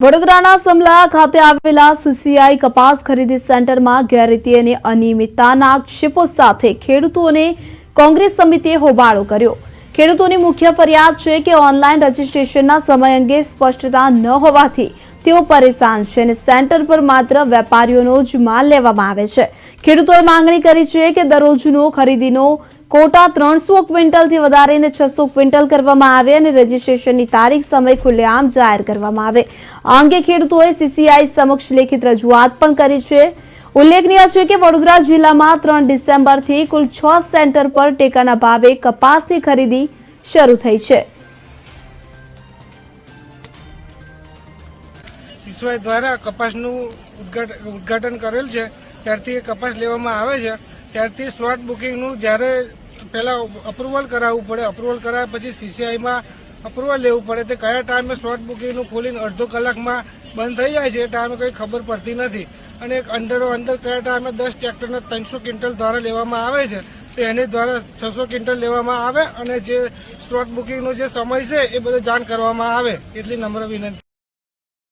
વડોદરાના સમલા ખાતે આવેલા સીસીઆઈ કપાસ ખરીદી સેન્ટરમાં ગેરરીતિ અને અનિયમિતતાના આક્ષેપો સાથે ખેડૂતોને કોંગ્રેસ સમિતિએ હોબાળો કર્યો. ખેડૂતોની મુખ્ય ફરિયાદ છે કે ઓનલાઈન રજીસ્ટ્રેશનના સમય અંગે સ્પષ્ટતા ન હોવાથી તેઓ પરેશાન છે અને સેન્ટર પર માત્ર વેપારીઓનો જ માલ લેવામાં આવે છે. ખેડૂતોએ માંગણી કરી છે કે દરરોજનો ખરીદીનો કોટા ત્રણસો ક્વિન્ટલથી વધારીને છસો ક્વિન્ટલ કરવામાં આવે અને રજીસ્ટ્રેશનની તારીખ, સમય, ખુલ્લેઆમ જાહેર કરવામાં આવે. આ અંગે ખેડૂતોએ સીસીઆઈ સમક્ષ લેખિત રજૂઆત પણ કરી છે. ઉલ્લેખનીય છે કે વડોદરા જિલ્લામાં ત્રણ ડિસેમ્બરથી કુલ છ સેન્ટર પર ટેકાના ભાવે કપાસની ખરીદી શરૂ થઈ છે. દ્વારા કપાસનું ઉદઘાટન કરેલ છે. ત્યારથી કપાસ લેવામાં આવે છે. ત્યારથી સ્લોટ બુકિંગનું જ્યારે પહેલાં અપ્રુવલ કરાવવું પડે અપ્રુવલ કરાવ્યા પછી સીસીઆઈમાં અપ્રુવલ લેવું પડે, તે કયા ટાઈમે સ્લોટ બુકિંગનું ખોલીને અડધો કલાકમાં બંધ થઈ જાય છે એ ટાઈમે કંઈ ખબર પડતી નથી. અને એક અંદરો અંદર કયા ટાઈમે દસ ટ્રેક્ટરના ત્રણસો ક્વિન્ટલ દ્વારા લેવામાં આવે છે, તો એને દ્વારા છસો ક્વિન્ટલ લેવામાં આવે અને જે સ્લોટ બુકિંગનો જે સમય છે એ બધો જાણ કરવામાં આવે, એટલી નમ્ર વિનંતી.